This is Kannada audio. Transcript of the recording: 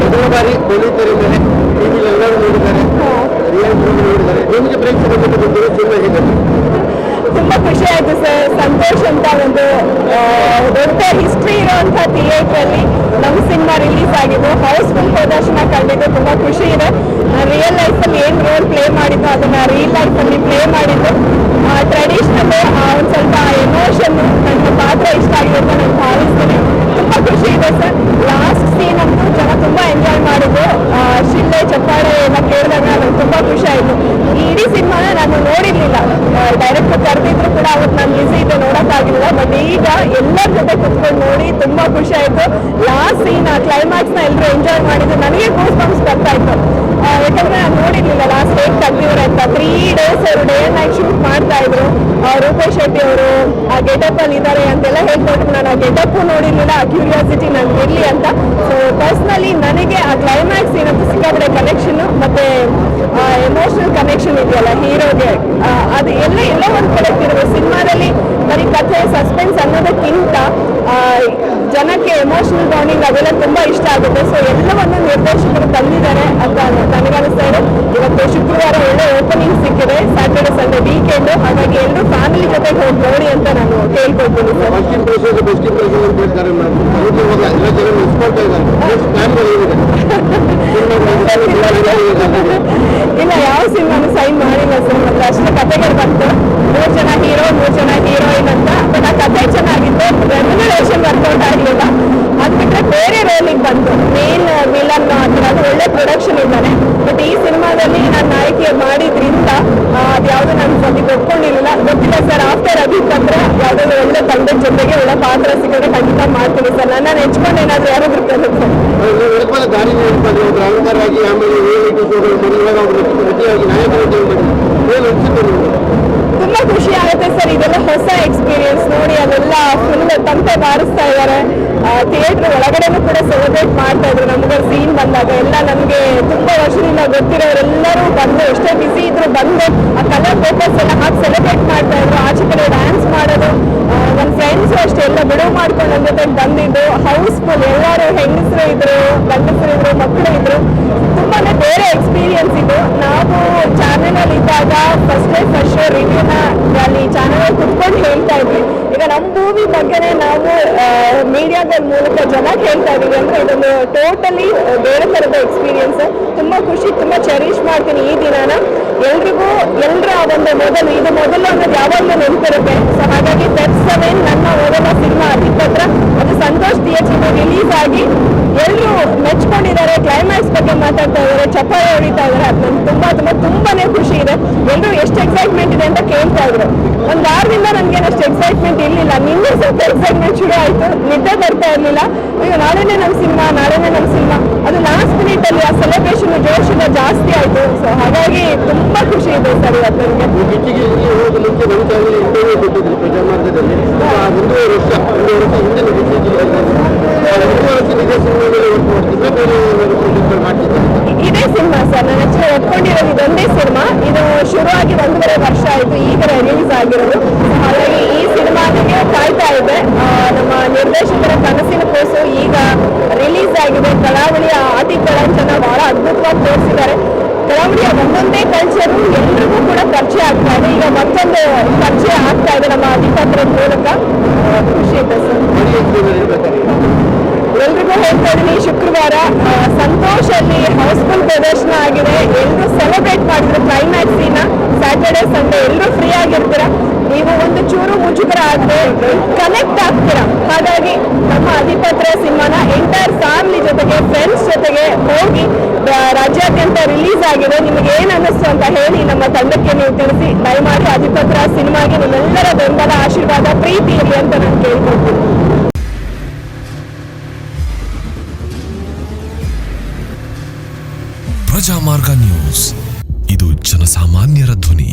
ಮೊದಲ ಬಾರಿ ಪೊಲೀಸರ ಮೇಲೆ ಟಿವಿ ಎಲ್ಲರೂ ನೋಡಿದ್ದಾರೆ. ರಿಯಾಲಿಟಿ ನೋಡಿದ್ದಾರೆ. ನಿಮಗೆ ಪ್ರೇಕ್ಷಕರ ಜೊತೆ ಸಿನಿಮಾ ಹೇಗೆ ತುಂಬಾ ಖುಷಿ ಆಯ್ತು ಸರ್. ಸಂತೋಷ್ ಅಂತ ಒಂದು ದೊಡ್ಡ ಹಿಸ್ಟ್ರಿ ಇರುವಂತಹ ಥಿಯೇಟರ್ ಅಲ್ಲಿ ನಮ್ಮ ಸಿನಿಮಾ ರಿಲೀಸ್ ಆಗಿದ್ದು ಹೌಸ್ಫುಲ್ ಪ್ರದರ್ಶನ ಕಂಡಿದ್ದು ತುಂಬಾ ಖುಷಿ ಇದೆ. ರಿಯಲ್ ಲೈಫ್ ಅಲ್ಲಿ ಏನ್ ರೋಲ್ ಪ್ಲೇ ಮಾಡಿದ್ದು ಅದನ್ನ ರಿಯಲ್ ಲೈಫ್ ಅಲ್ಲಿ ಪ್ಲೇ ಮಾಡಿದ್ದು. ಟ್ರೆಡಿಷನಲ್ ಒಂದ್ ಸ್ವಲ್ಪ ಎಮೋಷನ್ ನನ್ನ ಪಾತ್ರ ಇಷ್ಟ ಆಗಿದೆ ಅಂತ ನಾನು ಭಾವಿಸ್ತೀನಿ. ತುಂಬಾ ಖುಷಿ ಇದೆ ಸರ್. ಲಾಸ್ಟ್ ಸೀನ್ ಅಂತೂ ತುಂಬಾ ಎಂಜಾಯ್ ಮಾಡಿದ್ರು ಶಿಲ್ಲೆ ಚಪ್ಪಾಳೆ, ಎಲ್ಲ ಕೇಳಿದಾಗ ನನಗೆ ತುಂಬಾ ಖುಷಿ ಆಯ್ತು. ಇಡೀ ಸಿನಿಮಾನ ನಾನು ನೋಡಿರ್ಲಿಲ್ಲ. ಡೈರೆಕ್ಟ್ ಕರೆದಿದ್ರು ಕೂಡ ಅವತ್ತು ನಾನು ಬಿಸಿ ಇದ್ದೆ ನೋಡೋಕ್ಕಾಗಿಲ್ಲ ಬಟ್ ಈಗ ಎಲ್ಲರ ಜೊತೆ ಕುತ್ಕೊಂಡು ನೋಡಿ ತುಂಬಾ ಖುಷಿ ಆಯ್ತು. ಲಾಸ್ಟ್ ಸೀನ್ ಆ ಕ್ಲೈಮ್ಯಾಕ್ಸ್ನ ಎಲ್ಲರೂ ಎಂಜಾಯ್ ಮಾಡಿದ್ರು ನನಗೆ ಗೂಸ್ ಬಂಪ್ಸ್ ಬರ್ತಾ ಇತ್ತು. ಯಾಕಂದ್ರೆ ನಾನು ನೋಡಿರ್ಲಿಲ್ಲ ಲಾಸ್ಟ್ ಡೇಟ್ ತೆಗ್ದಿವ್ರೆ ಅಂತ. ತ್ರೀ ಡೇಸ್ ಅವರು ಡೇ ನೈಟ್ ಶೂಟ್ ಮಾಡ್ತಾ ಇದ್ರು. ರೂಪೇಶ್ ಶೆಟ್ಟಿ ಅವರು, ಆ ಗೆಟಪ್ ಅಲ್ಲಿ ಇದ್ದಾರೆ ಅಂತೆಲ್ಲ ಹೇಳ್ಕೊಟ್ರು. ನಾನು ಆ ಗೆಟಪ್ ನೋಡಿರ್ಲಿಲ್ಲ, ಆ ಕ್ಯೂರಿಯಾಸಿಟಿ ನನ್ಗೆ ಇರ್ಲಿ ಅಂತ. ಸೊ ಪರ್ಸ್ನಲಿ ನನಗೆ ಆ ಕ್ಲೈಮ್ಯಾಕ್ಸ್ ಏನಂತ ಸಿಕ್ಕಾಪಡೆ ಕನೆಕ್ಷನ್ ಮತ್ತೆ ಎಮೋಷನಲ್ ಕನೆಕ್ಷನ್ ಇದೆಯಲ್ಲ, ಹೀರೋಗೆ. ಅದು ಎಲ್ಲ ಎಲ್ಲ ಒಂದು ಕಡೆ ತಿರುగు ಸಿನಿಮಾದಲ್ಲಿ ಬರೀ ಕಥೆ ಸಸ್ಪೆನ್ಸ್ ಅನ್ನೋದಕ್ಕಿಂತ ಜನಕ್ಕೆ ಎಮೋಷನಲ್ ಬಾಂಡಿಂಗ್ ಅದೆಲ್ಲ ತುಂಬಾ ಇಷ್ಟ ಆಗುತ್ತೆ. ಸೊ ಎಲ್ಲವನ್ನು ನಿರ್ದೇಶಕರು ತಂದಿದ್ದಾರೆ ಅಂತ ನನಗನ್ನಿಸ್ತಾ ಇದೆ. ಇವತ್ತು ಶುಕ್ರವಾರ ಒಳ್ಳೆ ಓಪನಿಂಗ್ ಸಿಕ್ಕಿದೆ. ಸ್ಯಾಟರ್ಡೆ ಸಂಡೇ ವೀಕೆಂಡ್ ಹಾಗಾಗಿ ಎಲ್ಲರೂ ಫ್ಯಾಮಿಲಿ ಜೊತೆ ಹೋಗಿ ನೋಡಿ ಅಂತ ನಾನು ಕೇಳ್ಕೊಳ್ತೀನಿ ಸರ್. ಅಂತ ಹೇಳ್ತಾರೆ ಎಲ್ಲ ಜನ ಇಲ್ಲ ಯಾವ ಸಿನಿಮಾನು ಸೈನ್ ಮಾಡಿಲ್ಲ ಸರ್. ಮತ್ತೆ ಅಷ್ಟು ಕತೆಗಳು ಬಂತು. ಮೂರು ಜನ ಹೀರೋ ಮೂರು ಜನ ಹೀರೋಯಿನ್ ಅಂತ ಬಟ್ ಆ ಕಥೆ ಚೆನ್ನಾಗಿತ್ತು ರೆಮ್ಯುನರೇಷನ್ ವರ್ಕೌಟ್ ಆಗಲಿಲ್ಲ ಅದು ಬಿಟ್ಟರೆ ಬೇರೆ ರೋಲಿಗೆ ಬಂತು ಮೇನ್ ವಿಲನ್ ಆ ಥರ ಅದು ಒಳ್ಳೆ ಪ್ರೊಡಕ್ಷನ್ ಇದ್ದಾನೆ ಬಟ್ ಸಿನಿಮಾದಲ್ಲಿ ನಾನು ನಾಯಕಿ ಮಾಡಿದ್ರಿಂದ ಅದ್ಯಾವುದು ಅದು ಯಾವುದು ನನ್ನ ಜೊತೆಗೆ ಒಪ್ಕೊಂಡಿರಲಿಲ್ಲ. ಗೊತ್ತಿಲ್ಲ ಸರ್ ಆಫ್ಟರ್ ಅಭಿಪತ್ರ ಯಾವುದಾದ್ರು ಒಳ್ಳೆ ತಂದೆ ಜೊತೆಗೆ ಒಳ್ಳೆ ಪಾತ್ರ ಸಿಕ್ಕಿದ್ರೆ ಖಂಡಿತ ಮಾಡ್ತೀನಿ ಸರ್. ನನ್ನ ನೆಚ್ಕೊಂಡು ಏನಾದ್ರು ಯಾರಾದ್ರೂ ಕಲಿತು ದಾರಿ ಆಮೇಲೆ ತುಂಬಾ ಖುಷಿ ಆಗುತ್ತೆ ಸರ್ ಇದೆಲ್ಲ ಹೊಸ ಎಕ್ಸ್ಪೀರಿಯನ್ಸ್ ನೋಡಿ ಅದೆಲ್ಲ ಫುಲ್ ತಂಪೆ ಬಾರಿಸ್ತಾ ಇದ್ದಾರೆ. ಥಿಯೇಟರ್ ಒಳಗಡೆನೂ ಕೂಡ ಸೆಲೆಬ್ರೇಟ್ ಮಾಡ್ತಾ ಇದ್ರು. ನಮ್ಗೆ ಸೀನ್ ಬಂದಾಗ ಎಲ್ಲ ನಮಗೆ ತುಂಬಾ ವರ್ಷದಿಂದ ಗೊತ್ತಿರೋರೆಲ್ಲರೂ ಬಂದು ಎಷ್ಟೇ ಬಿಸಿ ಇದ್ರು ಬಂದು ಆ ಕಲರ್ ಪೇಪರ್ಸ್ ಎಲ್ಲ ಹಾಕಿ ಸೆಲೆಬ್ರೇಟ್ ಮಾಡ್ತಾ ಇದ್ರು. ಆಚೆ ಕಡೆ ಡ್ಯಾನ್ಸ್ ಮಾಡೋದು ನನ್ನ ಫ್ರೆಂಡ್ಸ್ ಅಷ್ಟೇ ಎಲ್ಲ ಬಿಡುವು ಮಾಡ್ಕೊಂಡು ನನ್ನ ಜೊತೆಗೆ ಬಂದಿದ್ದು. ಹೌಸ್ಫುಲ್ ಎಲ್ಲರೂ ಹೆಂಗಸರು ಇದ್ರು, ಗಂಡಸರು ಇದ್ರು ಮಕ್ಕಳು ಇದ್ರು. ತುಂಬಾನೇ ಬೇರೆ ಎಕ್ಸ್ಪೀರಿಯನ್ಸ್ ಇದು. ನಾವು ಚಾನೆಲ್ ಅಲ್ಲಿ ಇದ್ದಾಗ ಫಸ್ಟ್ ಡೇ ಫಸ್ಟ್ ಶೋ ರಿವ್ಯೂನ ಅಲ್ಲಿ ಚಾನಲ್ ಕುತ್ಕೊಂಡು ಹೇಳ್ತಾ ಇದ್ವಿ. ಈಗ ನಮ್ಮ ಭೂಮಿ ಬಗ್ಗೆನೇ ನಾವು ಮೀಡಿಯಾಗಳ ಮೂಲಕ ಜನ ಹೇಳ್ತಾ ಇದೀವಿ ಅಂದ್ರೆ ಅದೊಂದು ಟೋಟಲಿ ಬೇರೆ ತರದ ಎಕ್ಸ್ಪೀರಿಯನ್ಸ್ ತುಂಬಾ ಖುಷಿ, ತುಂಬಾ ಚೆರಿಶ್ ಮಾಡ್ತೀನಿ ಈ ದಿನಾನ. ಎಲ್ರಿಗೂ ಎಲ್ಲರ ಒಂದು ಮೊದಲು ಇದು ಮೊದಲು ಅನ್ನೋದು ಯಾವಾಗಲೂ ನೆನಪಿರುತ್ತೆ ಸೊ ಹಾಗಾಗಿ ಫೆಬ್ ಸೆವೆನ್ ನನ್ನ ಮೊದಲ ಸಿನಿಮಾ ಅಧಿಪತ್ರ ಅದು ಸಂತೋಷ್ ಥಿಯೇಟರ್ ರಿಲೀಸ್ ಆಗಿ ಎಲ್ಲರೂ ಮೆಚ್ಕೊಂಡಿದ್ದಾರೆ ಕ್ಲೈಮ್ಯಾಕ್ಸ್ ಬಗ್ಗೆ ಮಾತಾಡ್ತಾ ಇದ್ದಾರೆ ಚಪ್ಪಾಳೆ ಹೊಡಿತಾ ಇದ್ದಾರೆ. ಅದು ನಂಗೆ ತುಂಬಾ ತುಂಬಾ ತುಂಬಾನೇ ಖುಷಿ ಇದೆ. ಎಲ್ಲರೂ ಎಷ್ಟು ಎಕ್ಸೈಟ್ಮೆಂಟ್ ಇದೆ ಅಂತ ಕೇಳ್ತಾ ಇದ್ರು. ಒಂದ್ ವಾರದಿಂದ ನನಗೆ ಅಷ್ಟು ಎಕ್ಸೈಟ್ಮೆಂಟ್ ಇರಲಿಲ್ಲ. ನಿನ್ನೆ ಸ್ವಲ್ಪ ಎಕ್ಸೈಟ್ಮೆಂಟ್ ಶುರು ಆಯ್ತು. ನಿದ್ದೆ ಬರ್ತಾ ಇರಲಿಲ್ಲ. ಈಗ ನಾಳೆನೆ ನಮ್ಮ ಸಿನಿಮಾ ನಾಳೆನೇ ನಮ್ಮ ಸಿನಿಮಾ. ಅದು ಲಾಸ್ಟ್ ಮಿನಿಟ್ ಅಲ್ಲಿ ಆ ಸೆಲೆಬ್ರೇಷನ್ ಜೋಶಿನ ಜಾಸ್ತಿ ಆಯ್ತು. ಸೊ ಹಾಗಾಗಿ ತುಂಬಾ ಖುಷಿ ಇದೆ ಸರ್ ಇವತ್ತು ನನಗೆ. ಆಯಿತು ಈಗ ರಿಲೀಸ್ ಆಗಿರೋದು. ಹಾಗಾಗಿ ಈ ಸಿನಿಮಾಗೆ ಕಾಯ್ತಾ ಇದೆ. ನಮ್ಮ ನಿರ್ದೇಶಕರ ಕನಸಿನ ಕೋಸು ಈಗ ರಿಲೀಸ್ ಆಗಿದೆ. ಕರಾವಳಿಯ ಆಟಿ ಕಳಂಚನ ಬಹಳ ಅದ್ಭುತವಾಗಿ ತೋರಿಸಿದ್ದಾರೆ. ಕರಾವಳಿಯ ಒಂದೊಂದೇ ಕಲ್ಚರು ಎಲ್ರಿಗೂ ಕೂಡ ಪರಿಚಯ ಆಗ್ತಾ ಇದೆ. ಈಗ ಮತ್ತೊಂದು ಪರಿಚಯ ಆಗ್ತಾ ಇದೆ ನಮ್ಮ ಅಧಿಪತ್ರದ ಮೂಲಕ. ಖುಷಿ ಇದೆ ಸರ್? ಎಲ್ರಿಗೂ ಹೇಳ್ತಾ ಇದೀನಿ ಶುಕ್ರವಾರ ಸಂತೋಷ ಅಲ್ಲಿ ಹೌಸ್ಫುಲ್ ಪ್ರದರ್ಶನ ಆಗಿದೆ. ಎಲ್ಲರೂ ಸೆಲೆಬ್ರೇಟ್ ಮಾಡಿದ್ರು ಕ್ಲೈಮ್ಯಾಕ್ಸ್ನ ಸ್ಯಾಟರ್ಡೆ ಸಂಡೇ ಎಲ್ಲರೂ ಫ್ರೀ ಆಗಿರ್ತೀರ ನೀವು ಒಂದು ಚೂರು ಆಗದೆ ಕನೆಕ್ಟ್ ಆಗ್ತೀರಾ? ಹಾಗಾಗಿ ನಮ್ಮ ಅಧಿಪತ್ರ ಸಿನಿಮಾನ ಎಂಟೈರ್ ಫ್ಯಾಮಿಲಿ ಜೊತೆಗೆ ಫ್ರೆಂಡ್ಸ್ ಜೊತೆಗೆ ಹೋಗಿ ರಾಜ್ಯಾದ್ಯಂತ ರಿಲೀಸ್ ಆಗಿದೆ. ನಿಮಗೆ ಏನ್ ಅನ್ನಿಸ್ತು ಅಂತ ಹೇಳಿ ನಮ್ಮ ತಂಡಕ್ಕೆ ನೀವು ತಿಳಿಸಿ. ದಯಮಾಡಿ ಅಧಿಪತ್ರ ಸಿನಿಮಾಗೆ ನಿಮ್ಮೆಲ್ಲರ ಬೆಂಬಲ, ಆಶೀರ್ವಾದ, ಪ್ರೀತಿ ಇರಲಿ ಅಂತ ನಾನು ಕೇಳ್ಕೊಳ್ತೀನಿ. ಪ್ರಜಾಮಾರ್ಗ ನ್ಯೂಸ್. ಇದು ಜನಸಾಮಾನ್ಯರ ಧ್ವನಿ.